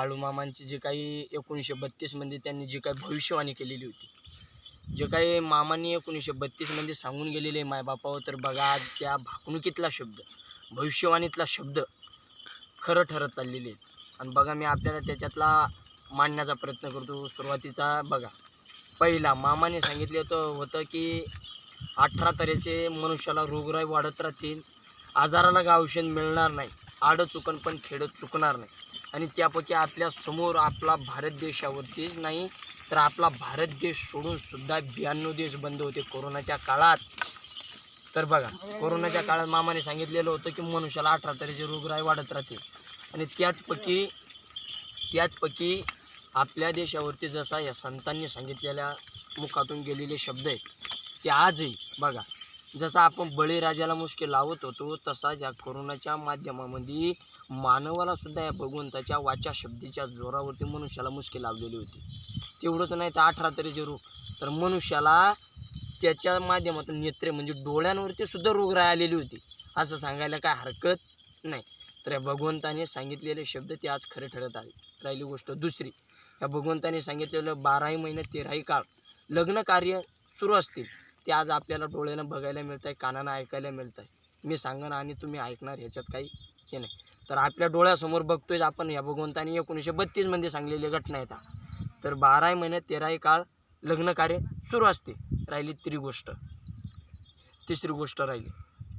बाळूमामांची जे काही एकोणीसशे बत्तीसमध्ये त्यांनी जी काही भविष्यवाणी केलेली होती जे काही मामांनी एकोणीसशे बत्तीसमध्ये सांगून गेलेले मायबापावर तर बघा आज त्या भाकणुकीतला शब्द भविष्यवाणीतला शब्द खरं ठरत चाललेले आहेत. आणि बघा मी आपल्याला त्याच्यातला मांडण्याचा प्रयत्न करतो. सुरुवातीचा बघा. पहिला मामाने सांगितलं होतं होतं की अठरा तऱ्हेचे मनुष्याला रोगराई वाढत राहतील. आजाराला औषध मिळणार नाही. आडं चुकन पण खेडं चुकणार नाही. आणि त्यापैकी आपल्यासमोर आपला भारत देशावरतीच नाही तर आपला भारत देश सोडून सुद्धा ब्याण्णव देश बंद होते कोरोनाच्या काळात. तर बघा कोरोनाच्या काळात मामाने सांगितलेलं होतं की मनुष्याला अठरा तऱ्हेचे रोगराई वाढत राहतील आणि त्याचपैकी त्याचपैकी आपल्या देशावरती जसा या संतांनी सांगितलेल्या मुखातून गेलेले शब्द आहेत ते आजही बघा जसा आपण बळीराजाला मुश्किल लावत होतो तसाच या कोरोनाच्या माध्यमामध्ये मानवाला सुद्धा या भगवंताच्या वाचा शब्दीच्या जोरावरती मनुष्याला मुश्किल लावलेली होती. तेवढंच नाही तर अठरा तऱ्हेचे रोग. तर मनुष्याला त्याच्या माध्यमातून नेत्रे म्हणजे डोळ्यांवरती सुद्धा रोगराई आलेली होती. असं सांगायला काय हरकत नाही. तर या भगवंताने सांगितलेले शब्द ते आज खरे ठरत आहे. राहिली गोष्ट दुसरी. या भगवंताने सांगितलेलं बाराही महिने तेराही काळ लग्न कार्य सुरू असतील. ते आज आपल्याला डोळ्यानं बघायला मिळत आहे कानानं ऐकायला मिळत आहे मी सांगन आणि तुम्ही ऐकणार ह्याच्यात काही हे नाही. तर आपल्या डोळ्यासमोर बघतोय आपण या भगवंताने एकोणीसशे बत्तीसमध्ये सांगलेली घटना आहेत तर बाराही महिने तेराही काळ लग्न कार्य सुरू असते राहिली त्री गोष्ट. तिसरी गोष्ट राहिली.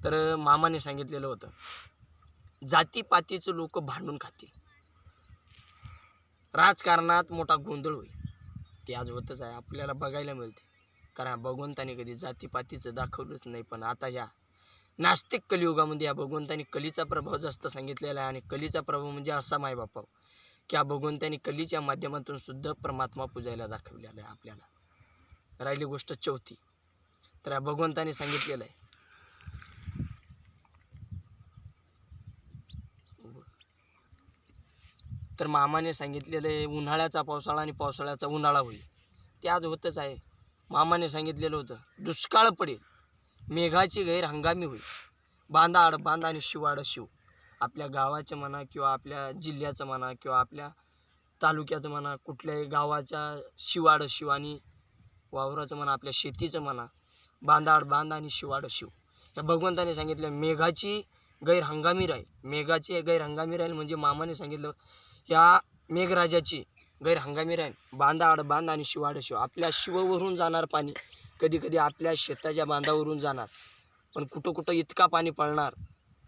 तर मामाने सांगितलेलं होतं जातीपातीचं लोक भांडून खातील. राजकारणात मोठा गोंधळ होईल. ते आज होतच आहे आपल्याला बघायला मिळते कारण भगवंताने कधी जातीपातीचं दाखवलंच नाही पण आता ह्या नास्तिक कलियुगामध्ये या भगवंतानी कलीचा प्रभाव जास्त सांगितलेला आहे आणि कलीचा प्रभाव म्हणजे असा मायबापा की या भगवंतानी कलीच्या माध्यमातून सुद्धा परमात्मा पूजायला दाखवलेला आहे आपल्याला. राहिली गोष्ट चौथी. तर या भगवंताने सांगितलेलं आहे. तर मामाने सांगितलेलं आहे उन्हाळ्याचा पावसाळा आणि पावसाळ्याचा उन्हाळा होईल. ते आज होतच आहे. मामाने सांगितलेलं होतं दुष्काळ पडेल मेघाची गैर हंगामी होईल. बांधा आड बांधा आणि शिवाड शिव. आपल्या गावाचं म्हणा किंवा आपल्या जिल्ह्याचं म्हणा किंवा आपल्या तालुक्याचं म्हणा कुठल्याही गावाच्या शिवाड शिव आणि वावराचं म्हणा आपल्या शेतीचं म्हणा बांधाड बांध आणि शिवाड शिव. या भगवंताने सांगितलं मेघाची गैर हंगामी राहील. मेघाची गैर हंगामी राहील म्हणजे मामाने सांगितलं या मेघराजाची गैर हंगामी राहील बांधा आड बांध आणि शिवाड शिव आपल्या शिववरून जाणार पाणी कधी कधी आपल्या शेताच्या बांधावरून जाणार. पण कुठं कुठं इतका पाणी पडणार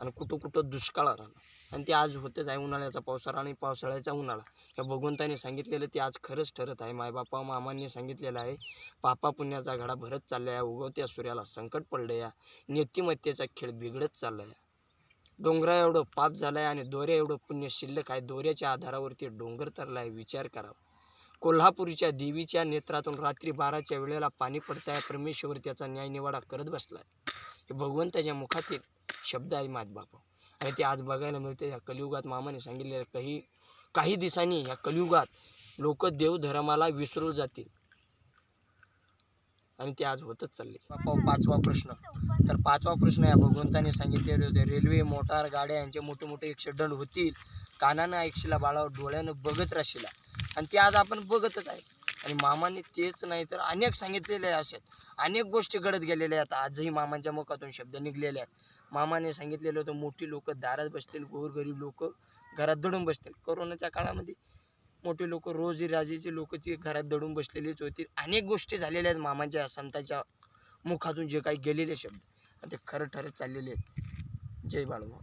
आणि कुठं कुठं दुष्काळ राहणार. आणि ते आज होतच आहे उन्हाळ्याचा पावसाळा आणि पावसाळ्याचा उन्हाळा. या भगवंताने सांगितलेलं ते आज खरंच ठरत आहे. मायबापा मामांनी सांगितलेलं आहे पापा पुण्याचा घडा भरत चालला आहे उगवत्या सूर्याला संकट पडलं या नीतिमत्तेचा खेळ बिघडत चालला आहे डोंगरा एवढं पाप झालं आहे आणि दोऱ्या एवढं पुण्य शिल्लक आहे दोऱ्याच्या आधारावरती डोंगर तरला आहे विचार करावा. कोल्हापूरच्या देवीच्या नेत्रातून रात्री बाराच्या वेळेला पाणी पडत आहे परमेश्वर त्याचा न्यायनिवाडा करत बसला आहे हे भगवंताच्या मुखातील शब्द आहे मात बापा. आणि ते आज बघायला मिळते या कलियुगात मामाने सांगितलेलं काही काही दिवसांनी ह्या कलियुगात लोक देवधर्माला विसरून जातील. आणि ते आज होतच चालले. पाचवा प्रश्न. तर पाचवा प्रश्न या भगवंताने सांगितलेले होते रेल्वे मोटार गाड्या यांचे मोठे मोठे ॲक्सिडंट होतील. कानानं ऐकशिला बाळावर डोळ्यानं बघत राशीला आणि ते आज आपण बघतच आहे. आणि मामाने तेच नाही तर अनेक सांगितलेले असेल अनेक गोष्टी घडत गेलेल्या आहेत. आजही मामांच्या मुखातून शब्द निघलेले आहेत. मामाने सांगितलेलं होतं मोठी लोक दारात बसतील गोरगरीब लोक घरात दडून बसतील. कोरोनाच्या काळामध्ये मोठे लोक रोजी राजेचे लोक ती घरात दडून बसलेलीच होती. अनेक गोष्टी झालेल्या आहेत मामाच्या संतांच्या मुखातून जे काही गेलेले शब्द. ते खरं ठरत चाललेले आहेत. जय बाळभाऊ